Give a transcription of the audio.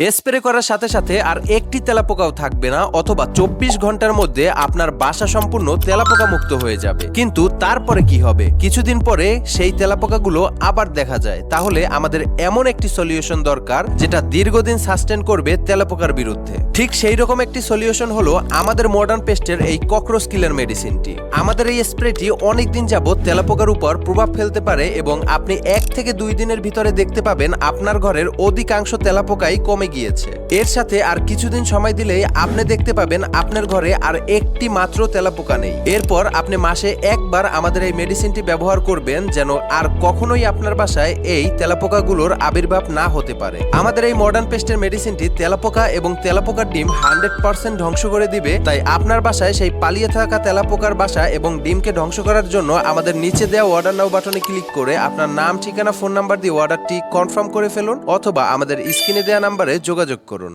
Spray করার সাথে সাথে আর একটি তেলাপোকাও থাকবে না, অথবা চব্বিশ ঘণ্টার মধ্যে আপনার বাসা সম্পূর্ণ তেলাপোকা মুক্ত হয়ে যাবে। কিন্তু তারপরে কি হবে? কিছুদিন পরে সেই তেলাপোকাগুলো আবার দেখা যায়। তাহলে আমাদের এমন একটি সলিউশন দরকার, যেটা দীর্ঘদিন সাস্টেন করবে তেলাপোকার বিরুদ্ধে। ঠিক সেই রকম একটি সলিউশন হলো আমাদের মডার্ন পেস্টের এই ককরোচ কিলার মেডিসিনটি আমাদের এই স্প্রেটি অনেক দিন যাবত তেলাপোকার উপর প্রভাব ফেলতে পারে এবং আপনি এক থেকে দুই দিনের ভিতরে দেখতে পাবেন আপনার ঘরের অধিকাংশ তেলাপোকাই কমে গিয়েছে। এর সাথে আর কিছুদিন সময় দিলেই আপনি দেখতে পাবেন আপনার ঘরে আর একটি মাত্র তেলাপোকা নেই। এরপর আপনি মাসে একবার আমাদের এই মেডিসিনটি ব্যবহার করবেন যেন আর কখনোই আপনার বাসায় এই তেলাপোকাগুলোর আবির্ভাব না হতে পারে। আমাদের এই মডার্ন পেস্টের মেডিসিনটি তেলাপোকা এবং তেলাপোকার ডিম হান্ড্রেড পার্সেন্ট ধ্বংস করে দিবে। তাই আপনার বাসায় সেই পালিয়ে থাকা তেলাপোকার বাসা এবং ডিমকে ধ্বংস করার জন্য আমাদের নিচে দেওয়া অর্ডার নাও বাটনে ক্লিক করে আপনার নাম, ঠিকানা ফোন নাম্বার দিয়ে অর্ডারটি কনফার্ম করে ফেলুন অথবা আমাদের স্ক্রিনে দেওয়া নাম্বারে যোগাযোগ করুন।